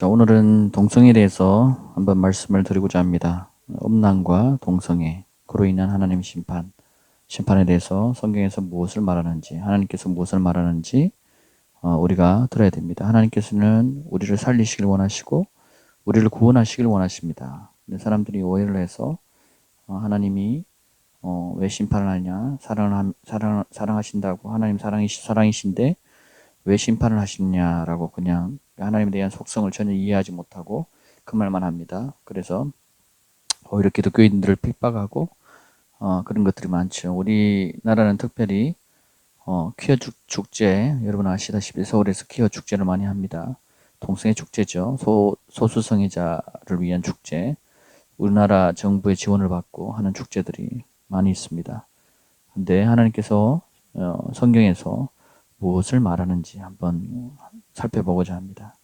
자, 오늘은 동성에 대해서 한번 말씀을 드리고자 합니다. 음란과 동성애, 그로 인한 하나님 심판, 심판에 대해서 성경에서 무엇을 말하는지, 하나님께서 무엇을 말하는지 어, 우리가 들어야 됩니다. 하나님께서는 우리를 살리시길 원하시고 우리를 구원하시길 원하십니다. 근데 사람들이 오해를 해서 어, 하나님이 어, 왜 심판을 하냐? 사랑을 사랑 사랑하신다고 하나님 사랑이 사랑이신데 왜 심판을 하시냐라고 그냥 하나님에 대한 속성을 전혀 이해하지 못하고 그 말만 합니다. 그래서 오히려 기독교인들을 핍박하고 어, 그런 것들이 많죠. 우리나라는 특별히 어, 퀴어 축, 제 여러분 아시다시피 서울에서 퀴어 축제를 많이 합니다. 동성애 축제죠. 소, 소수성애자를 위한 축제. 우리나라 정부의 지원을 받고 하는 축제들이 많이 있습니다. 근데 하나님께서 어, 성경에서 무엇을 말하는지 한번 살펴보고자 합니다.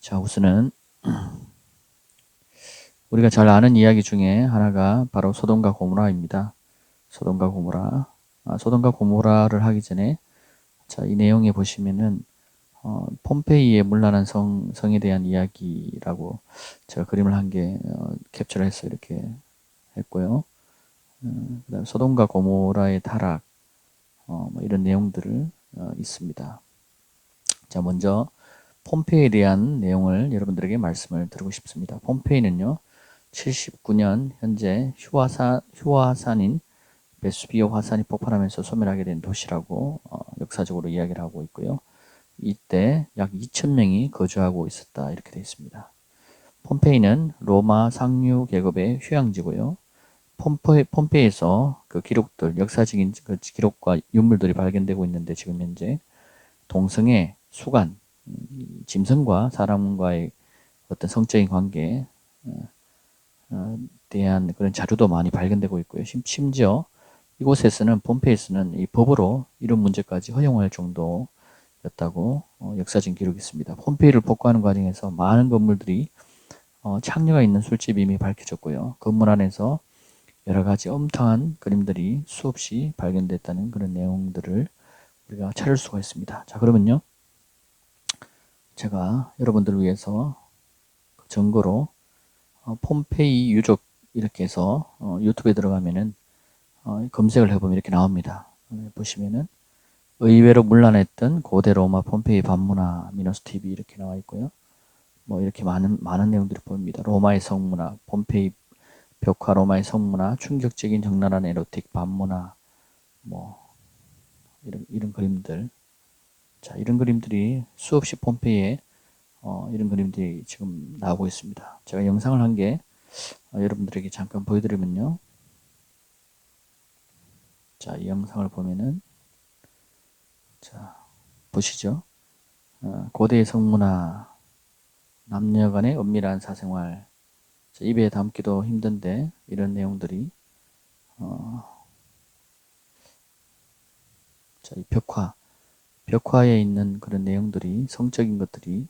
자, 우선은 우리가 잘 아는 이야기 중에 하나가 바로 소돔과 고모라입니다. 소돔과 고모라. 아, 소돔과 고모라를 하기 전에 자, 이 내용에 보시면은 어, 폼페이의 물란한 성, 성에 대한 이야기라고 제가 그림을 한개 어, 캡처를 해서 이렇게 했고요. 음, 그 다음 소돔과 고모라의 타락 어, 뭐 이런 내용들을 어, 있습니다. 자, 먼저 폼페이에 대한 내용을 여러분들에게 말씀을 드리고 싶습니다. 폼페이는요, 79년 현재 휴화산, 휴화산인 베스비오 화산이 폭발하면서 소멸하게 된 도시라고 어, 역사적으로 이야기를 하고 있고요. 이때 약 2,000명이 거주하고 있었다 이렇게 되어 있습니다. 폼페이는 로마 상류 계급의 휴양지고요. 폼페이, 폼페이에서 그 기록들, 역사적인 그 기록과 유물들이 발견되고 있는데 지금 현재 동성애, 수간, 음, 짐승과 사람과의 어떤 성적인 관계에 어, 어, 대한 그런 자료도 많이 발견되고 있고요. 심지어 이곳에서는 폼페이에서는 이 법으로 이런 문제까지 허용할 정도였다고 어, 역사적인 기록이 있습니다. 폼페이를 복구하는 과정에서 많은 건물들이 창녀가 있는 술집이 이미 밝혀졌고요. 건물 안에서 여러 가지 엄청한 그림들이 수없이 발견됐다는 그런 내용들을 우리가 찾을 수가 있습니다. 자, 그러면요. 제가 여러분들을 위해서 그 증거로 어, 폼페이 유적 이렇게 해서 어, 유튜브에 들어가면은 어, 검색을 해보면 이렇게 나옵니다. 어, 보시면은 의외로 문란했던 고대 로마 폼페이 반문화 미너스 TV 이렇게 나와 있고요. 뭐 이렇게 많은 많은 내용들이 보입니다. 로마의 성문화, 폼페이 벽화 로마의 성문화, 충격적인 적나라한 에로틱 반문화, 뭐 이런 이런 그림들, 자 이런 그림들이 수없이 폼페이에 어, 이런 그림들이 지금 나오고 있습니다. 제가 영상을 한개 어, 여러분들에게 잠깐 보여드리면요. 자, 이 영상을 보면은 자 보시죠. 어, 고대의 성문화, 남녀 간의 은밀한 사생활, 입에 담기도 힘든데 이런 내용들이 어, 자, 이 벽화, 벽화에 있는 그런 내용들이 성적인 것들이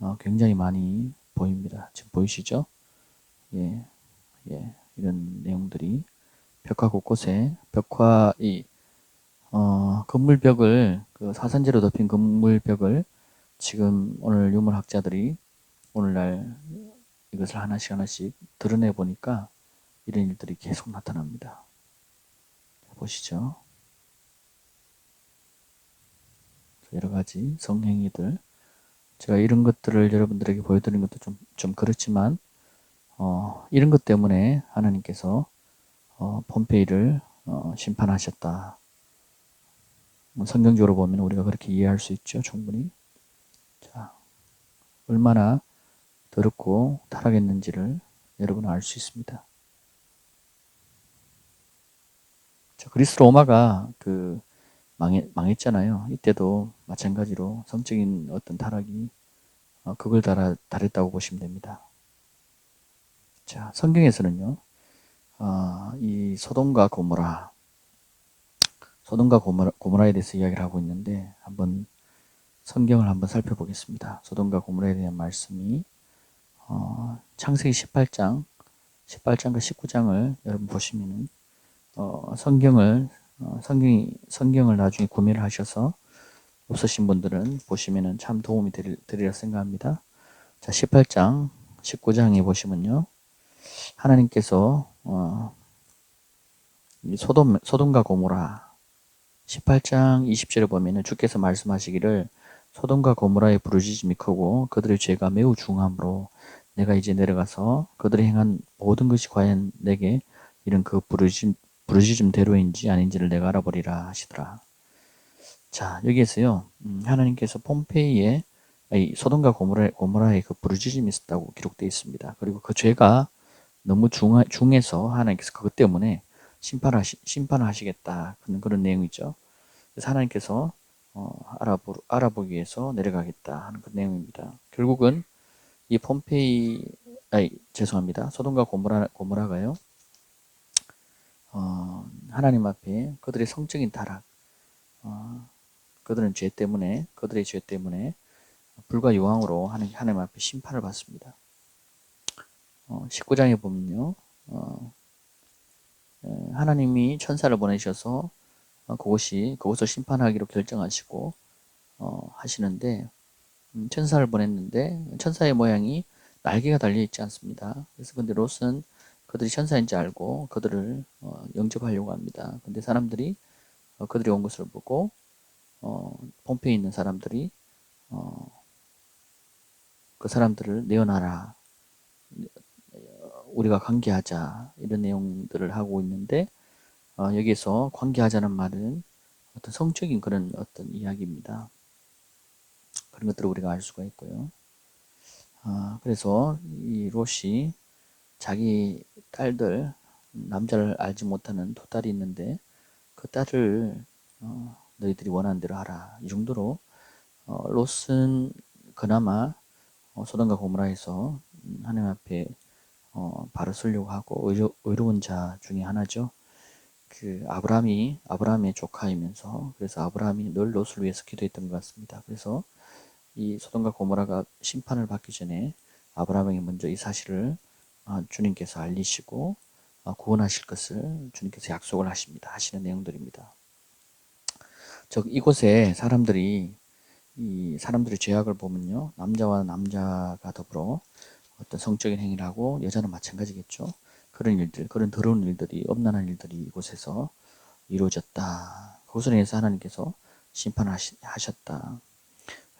어, 굉장히 많이 보입니다. 지금 보이시죠? 예, 예, 이런 내용들이 벽화 곳곳에 벽화 이 어, 건물벽을 그 사선재로 덮인 건물벽을 지금 오늘 유물학자들이 오늘날 이것을 하나씩 하나씩 드러내 보니까 이런 일들이 계속 나타납니다. 보시죠. 여러 가지 성행위들. 제가 이런 것들을 여러분들에게 보여드린 것도 좀, 좀 그렇지만, 어, 이런 것 때문에 하나님께서 어, 폼페이를 어, 심판하셨다. 뭐 성경적으로 보면 우리가 그렇게 이해할 수 있죠, 충분히. 자, 얼마나 더럽고 타락했는지를 여러분은 알 수 있습니다. 자, 그리스 로마가 그 망했, 망했잖아요. 이때도 마찬가지로 성적인 어떤 타락이 어, 그걸 달아, 달했다고 보시면 됩니다. 자, 성경에서는요, 어, 이 소돔과 고모라, 소돔과 고모라, 고모라에 대해서 이야기를 하고 있는데, 한번 성경을 한번 살펴보겠습니다. 소돔과 고모라에 대한 말씀이 어, 창세기 18장, 18장과 19장을 여러분 보시면은 어, 성경을 어, 성경이 성경을 나중에 구매를 하셔서 없으신 분들은 보시면은 참 도움이 되리, 라 생각합니다. 자, 18장, 19장에 보시면요. 하나님께서, 어, 이 소돔, 소돔과 고모라. 18장 20절에 보면은 주께서 말씀하시기를 소돔과 고모라의 부르짖음이 크고 그들의 죄가 매우 중함으로 내가 이제 내려가서 그들이 행한 모든 것이 과연 내게 이런 그 부르짖음, 부르짖음대로인지 아닌지를 내가 알아보리라 하시더라. 자, 여기에서요, 음, 하나님께서 폼페이에 이 소돔과 고모라, 고모라의 그 부르짖음이 있었다고 기록되어 있습니다. 그리고 그 죄가 너무 중, 중해서 하나님께서 그것 때문에 심판하시, 심판을 하시겠다. 그런, 그런 내용이죠. 그래서 하나님께서 어, 알아보, 알아보기 위해서 내려가겠다 하는 그 내용입니다. 결국은 이 폼페이, 아니, 죄송합니다. 소돔과 고모라, 고모라가요, 어, 하나님 앞에 그들의 성적인 타락, 어, 그들은 죄 때문에, 그들의 죄 때문에 불과 요왕으로 하나님, 하나님 앞에 심판을 받습니다. 어, 19장에 보면요, 어, 하나님이 천사를 보내셔서 어, 그곳이 그곳을 심판하기로 결정하시고 어, 하시는데 음, 천사를 보냈는데 천사의 모양이 날개가 달려 있지 않습니다. 그래서 근데 롯은 그들이 천사인지 알고 그들을 어, 영접하려고 합니다. 근데 사람들이 어, 그들이 온 것을 보고 어, 폼페에 있는 사람들이 어, 그 사람들을 내어놔라. 우리가 관계하자 이런 내용들을 하고 있는데 어, 여기서 관계하자는 말은 어떤 성적인 그런 어떤 이야기입니다. 그런 것들을 우리가 알 수가 있고요. 어, 그래서 이 롯이 자기 딸들 남자를 알지 못하는 두 딸이 있는데 그 딸을 어, 너희들이 원하는 대로 하라 이 정도로 어, 롯은 그나마 어, 소돔과 고모라에서 하나님 앞에 어, 발을 쓰려고 하고 의로, 의로운 자 중에 하나죠. 그 아브라함이 아브라함의 조카이면서 그래서 아브라함이 늘 롯을 위해서 기도했던 것 같습니다. 그래서 이 소돔과 고모라가 심판을 받기 전에 아브라함에게 먼저 이 사실을 어, 주님께서 알리시고 어, 구원하실 것을 주님께서 약속을 하십니다. 하시는 내용들입니다. 즉 이곳에 사람들이 이 사람들의 죄악을 보면요 남자와 남자가 더불어 어떤 성적인 행위를 하고 여자는 마찬가지겠죠. 그런 일들, 그런 더러운 일들이, 엄난한 일들이 이곳에서 이루어졌다. 그것을 인해서 하나님께서 심판하셨다.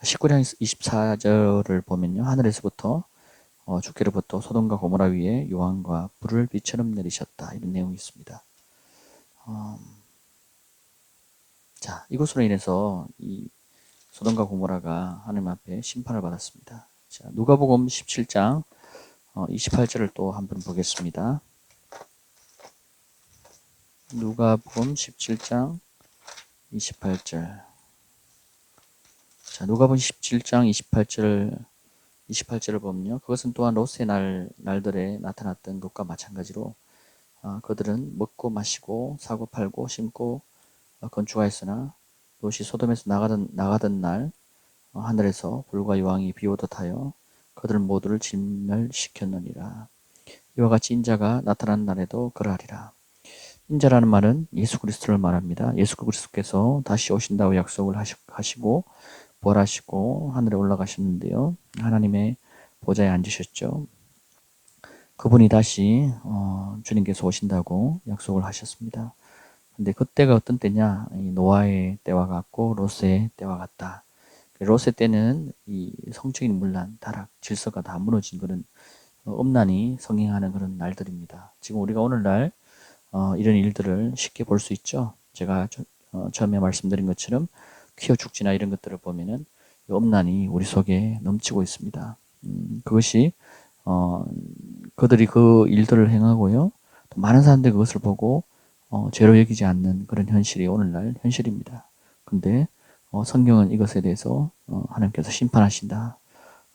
19장 24절을 보면요. 하늘에서부터 어, 주께로부터 소돔과 고모라 위에 요한과 불을 비처럼 내리셨다. 이런 내용이 있습니다. 음, 자, 이것으로 인해서 이 소돔과 고모라가 하나님 앞에 심판을 받았습니다. 자, 누가복음 17장 28절을 어, 또 한번 보겠습니다. 누가복음 17장 28절. 자, 누가복음 17장 28절 28절을 보면요. 그것은 또한 롯의 날 날들에 나타났던 것과 마찬가지로 어, 그들은 먹고 마시고 사고 팔고 심고 어, 건축하였으나 롯이 소돔에서 나가던 나가던 날 어, 하늘에서 불과 여왕이 비오듯 하여 그들 모두를 진멸시켰느니라. 이와 같이 인자가 나타난 날에도 그러하리라. 인자라는 말은 예수 그리스도를 말합니다. 예수 그리스도께서 다시 오신다고 약속을 하시고 부활하시고 하늘에 올라가셨는데요. 하나님의 보좌에 앉으셨죠. 그분이 다시 어, 주님께서 오신다고 약속을 하셨습니다. 근데 그때가 어떤 때냐? 노아의 때와 같고 롯의 때와 같다. 롯의 때는 이 성적인 문란, 타락, 질서가 다 무너진 그런 엄난히 성행하는 그런 날들입니다. 지금 우리가 오늘날 어, 이런 일들을 쉽게 볼 수 있죠. 제가 저, 어, 처음에 말씀드린 것처럼 퀴어 축지나 이런 것들을 보면은 엄난이 우리 속에 넘치고 있습니다. 음, 그것이 어, 그들이 그 일들을 행하고요. 또 많은 사람들이 그것을 보고 어, 죄로 여기지 않는 그런 현실이 오늘날 현실입니다. 근데 어, 성경은 이것에 대해서 어, 하나님께서 심판하신다.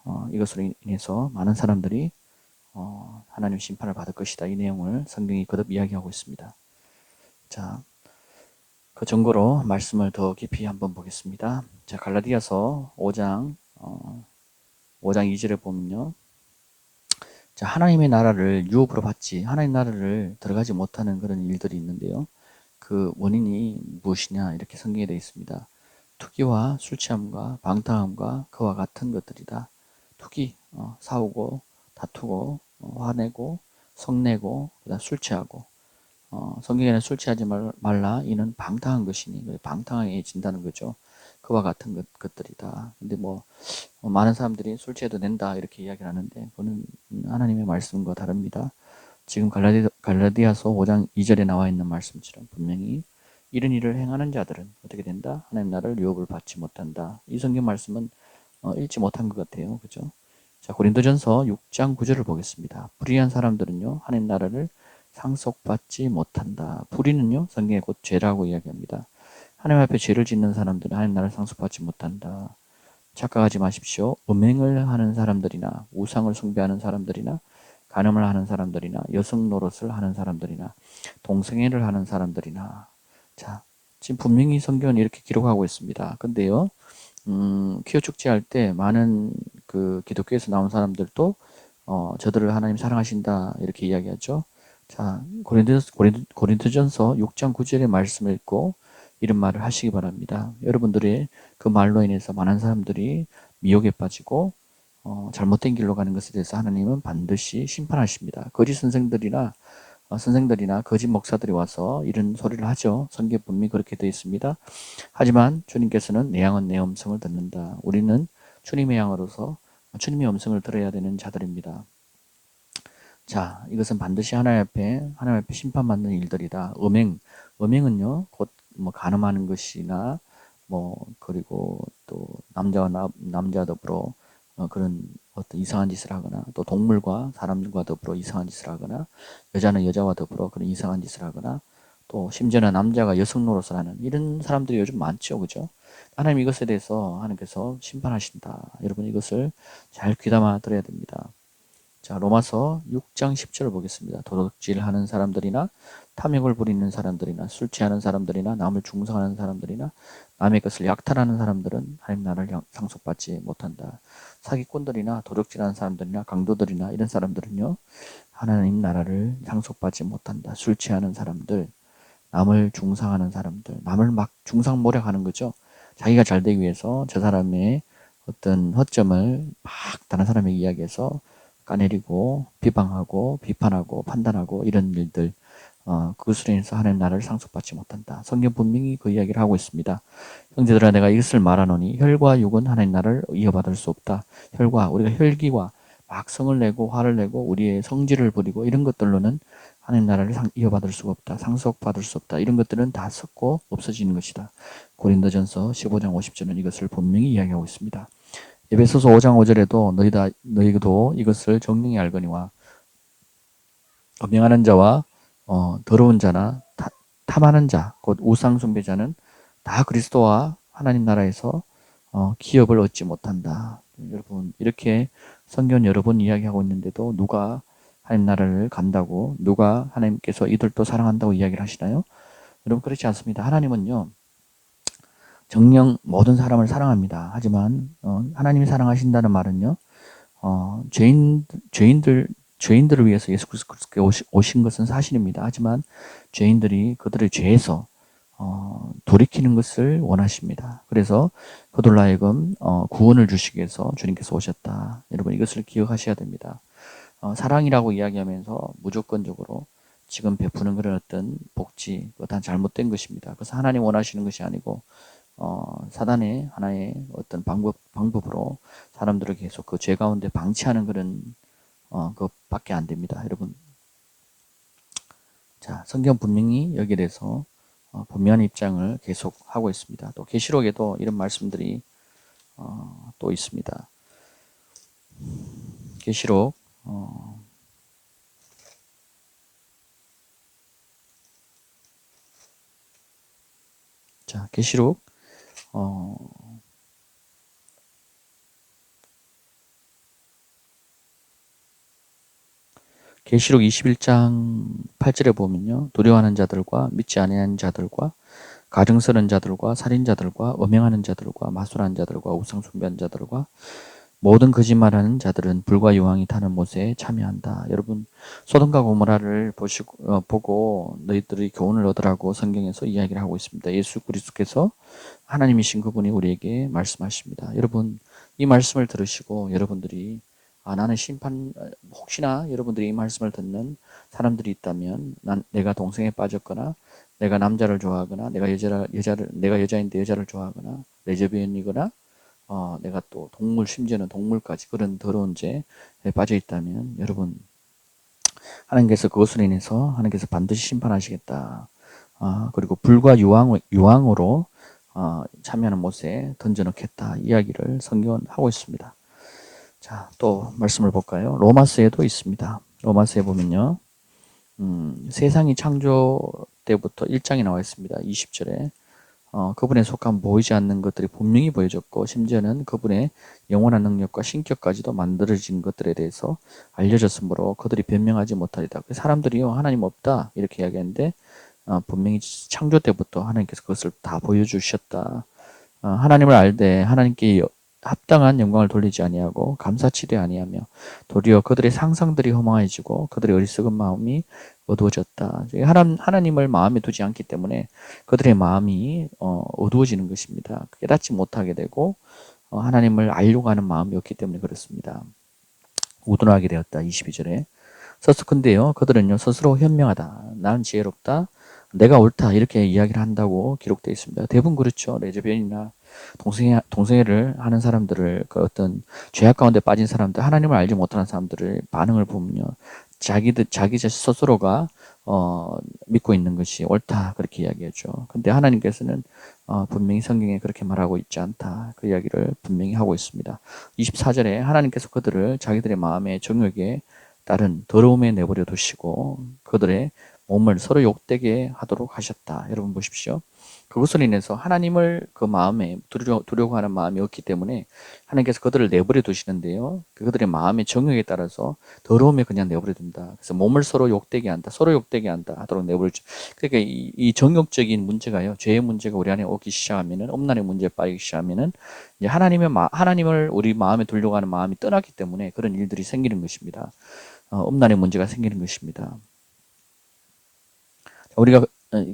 어, 이것으로 인해서 많은 사람들이 어, 하나님 심판을 받을 것이다. 이 내용을 성경이 거듭 이야기하고 있습니다. 자, 그 증거로 말씀을 더 깊이 한번 보겠습니다. 자, 갈라디아서 5장 5장 2절에 보면요. 자, 하나님의 나라를 유업으로 받지, 하나님 나라를 들어가지 못하는 그런 일들이 있는데요. 그 원인이 무엇이냐, 이렇게 성경에 되어 있습니다. 투기와 술 취함과 방탕함과 그와 같은 것들이다. 투기, 어, 싸우고, 다투고, 어, 화내고, 성내고, 그 다음 술 취하고, 어, 성경에는 술 취하지 말- 말라. 이는 방탕한 것이니, 방탕해진다는 거죠. 그와 같은 것, 것들이다. 근데 뭐, 어, 많은 사람들이 술 취해도 된다. 이렇게 이야기를 하는데, 그거는 하나님의 말씀과 다릅니다. 지금 갈라디, 갈라디아서 5장 2절에 나와 있는 말씀처럼 분명히 이런 일을 행하는 자들은 어떻게 된다? 하나님 나라를 유업을 받지 못한다. 이 성경 말씀은 어, 읽지 못한 것 같아요. 그죠? 자, 고린도전서 6장 9절을 보겠습니다. 불의한 사람들은요, 하나님 나라를 상속받지 못한다. 불의는요, 성경에 곧 죄라고 이야기합니다. 하나님 앞에 죄를 짓는 사람들은 하나님 나라를 상속받지 못한다. 착각하지 마십시오. 음행을 하는 사람들이나 우상을 숭배하는 사람들이나 간음을 하는 사람들이나 여성 노릇을 하는 사람들이나 동성애를 하는 사람들이나 자 지금 분명히 성경은 이렇게 기록하고 있습니다. 근데요, 음, 퀴어 축제할 때 많은 그 기독교에서 나온 사람들도 어, 저들을 하나님 사랑하신다 이렇게 이야기하죠. 자 고린도 고린도 고린도전서 6장 9절의 말씀을 읽고 이런 말을 하시기 바랍니다. 여러분들의 그 말로 인해서 많은 사람들이 미혹에 빠지고 어, 잘못된 길로 가는 것에 대해서 하나님은 반드시 심판하십니다. 거짓 선생들이나 어, 선생들이나 거짓 목사들이 와서 이런 소리를 하죠. 성경 분명히 그렇게 되어 있습니다. 하지만 주님께서는 내 양은 내 음성을 듣는다. 우리는 주님의 양으로서 주님의 음성을 들어야 되는 자들입니다. 자, 이것은 반드시 하나님 앞에 하나님 앞에 심판받는 일들이다. 음행, 음행은요, 곧뭐 간음하는 것이나 뭐 그리고 또 남자와 나, 남자 더불어 어, 그런 어떤 이상한 짓을 하거나 또 동물과 사람들과 더불어 이상한 짓을 하거나 여자는 여자와 더불어 그런 이상한 짓을 하거나 또 심지어는 남자가 여성 노릇을 하는 이런 사람들이 요즘 많죠, 그죠? 하나님 이것에 대해서 하나님께서 심판하신다. 여러분 이것을 잘 귀담아 들어야 됩니다. 자, 로마서 6장 10절을 보겠습니다. 도덕질 하는 사람들이나 탐욕을 부리는 사람들이나 술 취하는 사람들이나 남을 중상하는 사람들이나 남의 것을 약탈하는 사람들은 하나님 나라를 상속받지 못한다. 사기꾼들이나 도둑질하는 사람들이나 강도들이나 이런 사람들은요 하나님 나라를 상속받지 못한다. 술 취하는 사람들, 남을 중상하는 사람들, 남을 막 중상 모략하는 거죠. 자기가 잘 되기 위해서 저 사람의 어떤 허점을 막 다른 사람에게 이야기해서 까내리고 비방하고 비판하고 판단하고 이런 일들 어, 그것으로 인해서 하나님 나라를 상속받지 못한다. 성경 분명히 그 이야기를 하고 있습니다. 형제들아 내가 이것을 말하노니 혈과 육은 하나님 나라를 이어받을 수 없다. 혈과 우리가 혈기와 막 성을 내고 화를 내고 우리의 성질을 부리고 이런 것들로는 하나님 나라를 상, 이어받을 수가 없다. 상속받을 수 없다. 이런 것들은 다 썩고 없어지는 것이다. 고린도전서 15장 50절은 이것을 분명히 이야기하고 있습니다. 에베소서 5장 5절에도 너희다 너희도 이것을 정령히 알거니와 음행하는 자와 어, 더러운 자나 타, 탐하는 자, 곧 우상 숭배자는 다 그리스도와 하나님 나라에서 어, 기업을 얻지 못한다. 여러분 이렇게 성경 여러 번 이야기하고 있는데도 누가 하나님 나라를 간다고 누가 하나님께서 이들도 사랑한다고 이야기를 하시나요? 여러분 그렇지 않습니다. 하나님은요 정령 모든 사람을 사랑합니다. 하지만 어, 하나님이 사랑하신다는 말은요 어, 죄인 죄인들 죄인들을 위해서 예수 그리스도께 오신 것은 사실입니다. 하지만 죄인들이 그들의 죄에서 어, 돌이키는 것을 원하십니다. 그래서 그들로 하여금 어, 구원을 주시기 위해서 주님께서 오셨다. 여러분 이것을 기억하셔야 됩니다. 어, 사랑이라고 이야기하면서 무조건적으로 지금 베푸는 그런 어떤 복지, 그건 잘못된 것입니다. 그래서 하나님 원하시는 것이 아니고 어, 사단의 하나의 어떤 방법 방법으로 사람들을 계속 그 죄 가운데 방치하는 그런 어, 그것밖에 안 됩니다. 여러분. 자, 성경 분명히 여기에 대해서 어, 분명한 입장을 계속 하고 있습니다. 또 계시록에도 이런 말씀들이 어, 또 있습니다. 계시록 어, 자, 계시록 어, 계시록 21장 8절에 보면요. 두려워하는 자들과 믿지 아니하는 자들과 가증스러운 자들과 살인자들과 음행하는 자들과 마술하는 자들과 우상 숭배하는 자들과 모든 거짓말하는 자들은 불과 유황이 타는 못에 참여한다. 여러분 소돔과 고모라를 보시고 어, 보고 너희들이 교훈을 얻으라고 성경에서 이야기를 하고 있습니다. 예수 그리스도께서 하나님이신 그분이 우리에게 말씀하십니다. 여러분 이 말씀을 들으시고 여러분들이 아 나는 심판 혹시나 여러분들이 이 말씀을 듣는 사람들이 있다면 난 내가 동생에 빠졌거나 내가 남자를 좋아하거나 내가 여자를 여자를 내가 여자인데 여자를 좋아하거나 레즈비언이거나 어, 내가 또 동물 심지어는 동물까지 그런 더러운 죄에 빠져 있다면 여러분 하나님께서 그것으로 인해서 하나님께서 반드시 심판하시겠다. 아, 그리고 불과 유황, 유황으로 어, 참여하는 못에 던져넣겠다 이야기를 성경은 하고 있습니다. 자, 또 말씀을 볼까요? 로마스에도 있습니다. 로마스에 보면요. 음, 세상이 창조 때부터 1장이 나와 있습니다. 20절에 어, 그분의 속한 보이지 않는 것들이 분명히 보여졌고 심지어는 그분의 영원한 능력과 신격까지도 만들어진 것들에 대해서 알려졌으므로 그들이 변명하지 못하리다. 그 사람들이요 하나님 없다 이렇게 이야기하는데 어, 분명히 창조 때부터 하나님께서 그것을 다 보여주셨다. 어, 하나님을 알되 하나님께 합당한 영광을 돌리지 아니하고 감사치되 아니하며 도리어 그들의 상상들이 허망해지고 그들의 어리석은 마음이 어두워졌다. 하나님, 하나님을 마음에 두지 않기 때문에 그들의 마음이 어, 어두워지는 것입니다. 깨닫지 못하게 되고 어, 하나님을 알려고 하는 마음이 없기 때문에 그렇습니다. 우둔하게 되었다. 22절에. 서스컨대요. 그들은요 스스로 현명하다. 나는 지혜롭다. 내가 옳다. 이렇게 이야기를 한다고 기록되어 있습니다. 대부분 그렇죠. 레즈비언이나 동성애, 동성애를 하는 사람들을 그 어떤 죄악 가운데 빠진 사람들, 하나님을 알지 못하는 사람들을 반응을 보면요. 자기들, 자기 스스로가, 어, 믿고 있는 것이 옳다. 그렇게 이야기하죠. 근데 하나님께서는, 어, 분명히 성경에 그렇게 말하고 있지 않다. 그 이야기를 분명히 하고 있습니다. 24절에 하나님께서 그들을 자기들의 마음의 정욕에 따른 더러움에 내버려 두시고 그들의 몸을 서로 욕되게 하도록 하셨다. 여러분 보십시오. 그것으로 인해서 하나님을 그 마음에 두려, 두려고 하는 마음이 없기 때문에 하나님께서 그들을 내버려 두시는데요. 그들의 마음의 정욕에 따라서 더러움에 그냥 내버려 둔다. 그래서 몸을 서로 욕되게 한다. 서로 욕되게 한다. 하도록 내버려 주. 그러니까 이, 이 정욕적인 문제가요. 죄의 문제가 우리 안에 오기 시작하면은 엄난의 문제에 빠지기 시작하면은 이제 하나님의 마, 하나님을 우리 마음에 두려고 하는 마음이 떠났기 때문에 그런 일들이 생기는 것입니다. 어, 엄난의 문제가 생기는 것입니다. 우리가 어,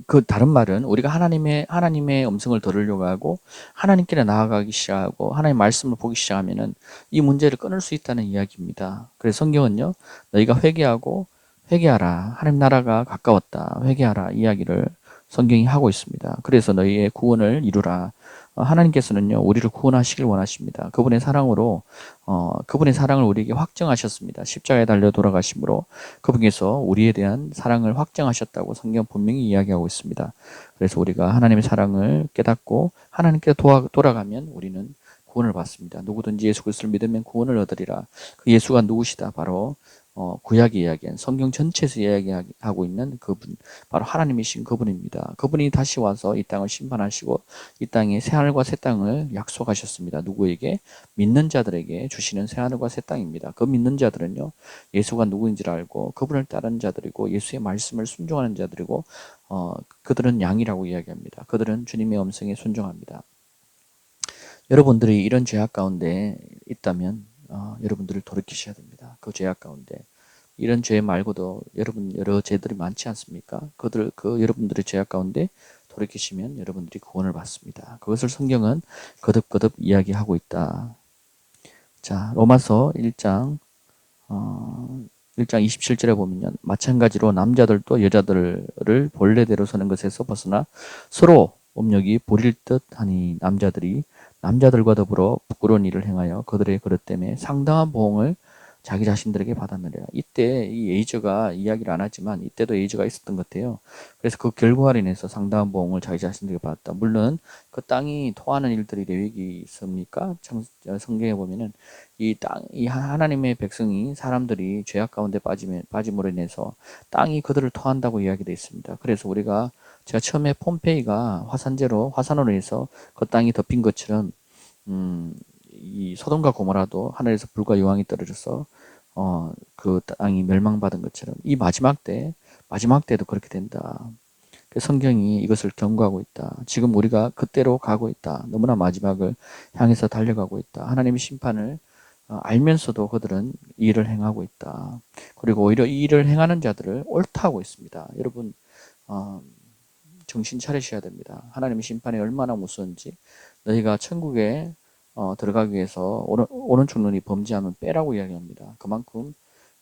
그 다른 말은 우리가 하나님의 하나님의 음성을 들으려고 하고 하나님께 나아가기 시작하고 하나님 말씀을 보기 시작하면은 이 문제를 끊을 수 있다는 이야기입니다. 그래서 성경은요 너희가 회개하고 회개하라 하나님 나라가 가까웠다 회개하라 이야기를 성경이 하고 있습니다. 그래서 너희의 구원을 이루라 어, 하나님께서는요 우리를 구원하시길 원하십니다. 그분의 사랑으로 어, 그분의 사랑을 우리에게 확정하셨습니다. 십자가에 달려 돌아가심으로 그분께서 우리에 대한 사랑을 확정하셨다고 성경 분명히 이야기하고 있습니다. 그래서 우리가 하나님의 사랑을 깨닫고 하나님께 도와, 돌아가면 우리는 구원을 받습니다. 누구든지 예수 그리스도를 믿으면 구원을 얻으리라. 그 예수가 누구시다? 바로 어, 구약이 이야기한 성경 전체에서 이야기하고 있는 그분 바로 하나님이신 그분입니다. 그분이 다시 와서 이 땅을 심판하시고 이 땅에 새 하늘과 새 땅을 약속하셨습니다. 누구에게 믿는 자들에게 주시는 새 하늘과 새 땅입니다. 그 믿는 자들은요 예수가 누구인지를 알고 그분을 따르는 자들이고 예수의 말씀을 순종하는 자들이고 어, 그들은 양이라고 이야기합니다. 그들은 주님의 음성에 순종합니다. 여러분들이 이런 죄악 가운데 있다면 어, 여러분들을 돌이키셔야 됩니다. 그 죄악 가운데 이런 죄 말고도 여러분 여러 죄들이 많지 않습니까? 그들 그 여러분들의 죄악 가운데 돌이키시면 여러분들이 구원을 받습니다. 그것을 성경은 거듭거듭 이야기하고 있다. 자 로마서 1장 어, 1장 27절에 보면 마찬가지로 남자들도 여자들을 본래대로 서는 것에서 벗어나 서로 업력이 보릴 듯 하니 남자들이 남자들과 더불어 부끄러운 일을 행하여 그들의 그릇 때문에 상당한 보응을 자기 자신들에게 받아내려. 이때 이 에이저가 이야기를 안 하지만 이때도 에이저가 있었던 것 같아요. 그래서 그 결과로 인해서 상당한 보응을 자기 자신들에게 받았다. 물론 그 땅이 토하는 일들이 계획이 있습니까? 성경에 보면은 이 땅, 이 하나님의 백성이 사람들이 죄악 가운데 빠짐에, 빠짐으로 인해서 땅이 그들을 토한다고 이야기되어 있습니다. 그래서 우리가 제가 처음에 폼페이가 화산재로 화산으로 해서 그 땅이 덮인 것처럼 음, 이 소돔과 고모라도 하늘에서 불과 유황이 떨어져서 어, 그 땅이 멸망받은 것처럼 이 마지막 때 마지막 때도 그렇게 된다. 그 성경이 이것을 경고하고 있다. 지금 우리가 그때로 가고 있다. 너무나 마지막을 향해서 달려가고 있다. 하나님의 심판을 어, 알면서도 그들은 일을 행하고 있다. 그리고 오히려 이 일을 행하는 자들을 옳다고 있습니다. 여러분 어, 정신 차리셔야 됩니다. 하나님의 심판이 얼마나 무서운지 너희가 천국에 어, 들어가기 위해서 오른, 오른쪽 눈이 범죄하면 빼라고 이야기합니다. 그만큼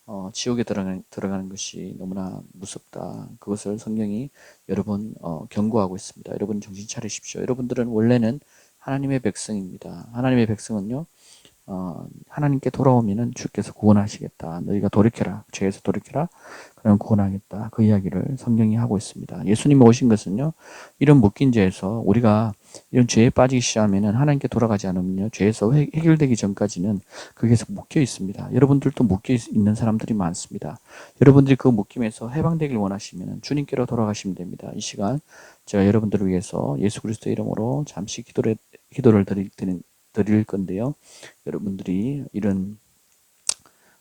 어, 지옥에 들어가는, 들어가는 것이 너무나 무섭다. 그것을 성경이 여러 번 어, 경고하고 있습니다. 여러분 정신 차리십시오. 여러분들은 원래는 하나님의 백성입니다. 하나님의 백성은요, 어, 하나님께 돌아오면은 주께서 구원하시겠다. 너희가 돌이켜라. 죄에서 돌이켜라. 그럼 구원하겠다. 그 이야기를 성경이 하고 있습니다. 예수님이 오신 것은요, 이런 묶인 죄에서 우리가 이런 죄에 빠지기 시작하면은 하나님께 돌아가지 않으면요, 죄에서 해- 해결되기 전까지는 거기에서 묶여 있습니다. 여러분들도 묶여 있- 있는 사람들이 많습니다. 여러분들이 그 묶임에서 해방되길 원하시면 주님께로 돌아가시면 됩니다. 이 시간 제가 여러분들을 위해서 예수 그리스도의 이름으로 잠시 기도를, 기도를 드릴, 드릴- 드릴 건데요. 여러분들이 이런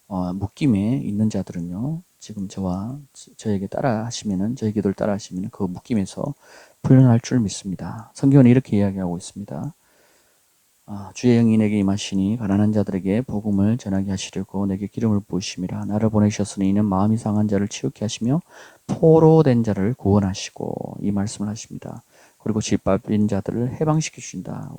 어, 묶임에 있는 자들은요, 지금 저와 저- 저에게 따라 하시면은, 저희 기도를 따라 하시면은 그 묶임에서 풀려날 줄 믿습니다. 성경은 이렇게 이야기하고 있습니다. 아, 주의 영이 내게 임하시니 가난한 자들에게 복음을 전하게 하시려고 내게 기름을 부으심이라 나를 보내셨으니 이는 마음이 상한 자를 치유케 하시며 포로된 자를 구원하시고 이 말씀을 하십니다. 그리고 짓밟힌 자들을 해방시켜 주신다.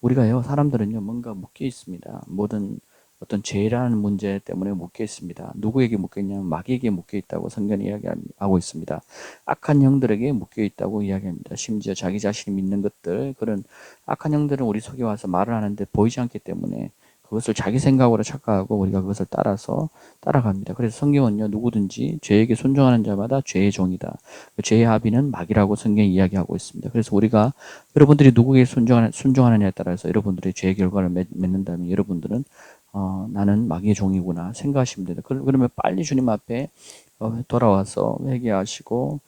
우리가요 사람들은요 뭔가 묶여 있습니다. 모든 어떤 죄라는 문제 때문에 묶여 있습니다. 누구에게 묶여 있냐면 마귀에게 묶여 있다고 성경이 이야기하고 있습니다. 악한 영들에게 묶여 있다고 이야기합니다. 심지어 자기 자신이 믿는 것들 그런 악한 영들은 우리 속에 와서 말을 하는데 보이지 않기 때문에 그것을 자기 생각으로 착각하고 우리가 그것을 따라서 따라갑니다. 그래서 성경은요 누구든지 죄에게 순종하는 자마다 죄의 종이다. 그 죄의 합의는 마귀라고 성경이 이야기하고 있습니다. 그래서 우리가 여러분들이 누구에게 순종하는, 순종하느냐에 따라서 여러분들의 죄의 결과를 맺, 맺는다면 여러분들은 어, 나는 마귀의 종이구나 생각하시면 됩니다. 그- 그러면 빨리 주님 앞에 어, 돌아와서 회개하시고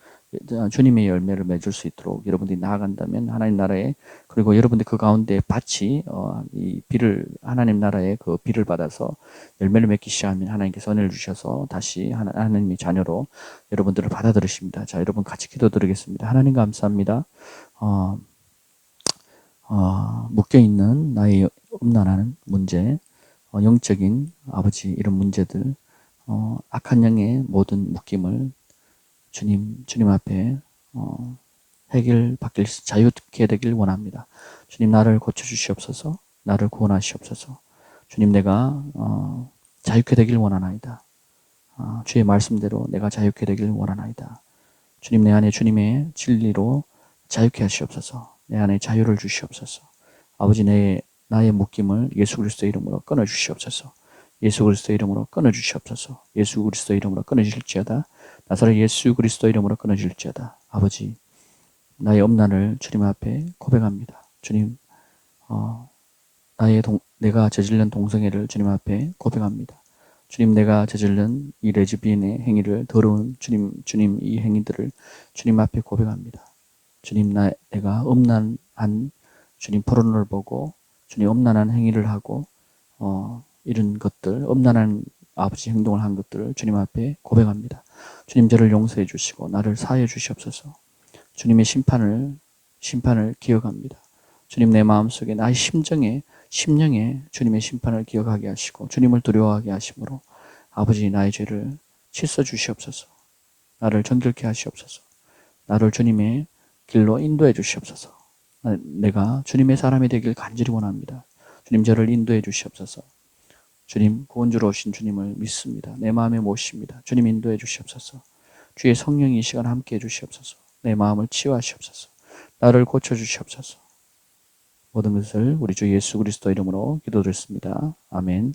주님의 열매를 맺을 수 있도록 여러분들이 나아간다면 하나님 나라에 그리고 여러분들 그 가운데 밭이 어, 이 비를 하나님 나라의 그 비를 받아서 열매를 맺기 시작하면 하나님께서 은혜를 주셔서 다시 하나, 하나님의 자녀로 여러분들을 받아들이십니다. 자, 여러분 같이 기도드리겠습니다. 하나님 감사합니다. 어, 어, 묶여 있는 나의 음란한 문제, 어, 영적인 아버지 이런 문제들, 어, 악한 영의 모든 묶임을 주님 주님 앞에 어, 해결 받길 자유케 되길 원합니다. 주님 나를 고쳐 주시옵소서, 나를 구원하시옵소서. 주님 내가 어, 자유케 되길 원하나이다. 어, 주의 말씀대로 내가 자유케 되길 원하나이다. 주님 내 안에 주님의 진리로 자유케 하시옵소서. 내 안에 자유를 주시옵소서. 아버지 내 나의 묶임을 예수 그리스도 이름으로 끊어 주시옵소서. 예수 그리스도 이름으로 끊어 주시옵소서. 예수 그리스도 이름으로 끊어질지어다. 나사렛 예수 그리스도 이름으로 끊어질지어다. 아버지 나의 엄난을 주님 앞에 고백합니다. 주님 어, 나의 동, 내가 저질른 동성애를 주님 앞에 고백합니다. 주님 내가 저질른 이 레즈비언의 행위를 더러운 주님 주님 이 행위들을 주님 앞에 고백합니다. 주님 나 내가 음란한 주님 포로를 보고 주님 음란한 행위를 하고 어, 이런 것들 음란한 아버지 행동을 한 것들을 주님 앞에 고백합니다. 주님 저를 용서해 주시고 나를 사해 주시옵소서. 주님의 심판을 심판을 기억합니다. 주님 내 마음속에 나의 심정에 심령에 주님의 심판을 기억하게 하시고 주님을 두려워하게 하심으로 아버지 나의 죄를 씻어 주시옵소서. 나를 정결케 하시옵소서. 나를 주님의 길로 인도해 주시옵소서. 나- 내가 주님의 사람이 되길 간절히 원합니다. 주님 저를 인도해 주시옵소서. 주님 구원주로 오신 주님을 믿습니다. 내 마음에 모십니다. 주님 인도해 주시옵소서. 주의 성령이 이 시간 함께 해 주시옵소서. 내 마음을 치유하시옵소서. 나를 고쳐 주시옵소서. 모든 것을 우리 주 예수 그리스도 이름으로 기도드렸습니다. 아멘.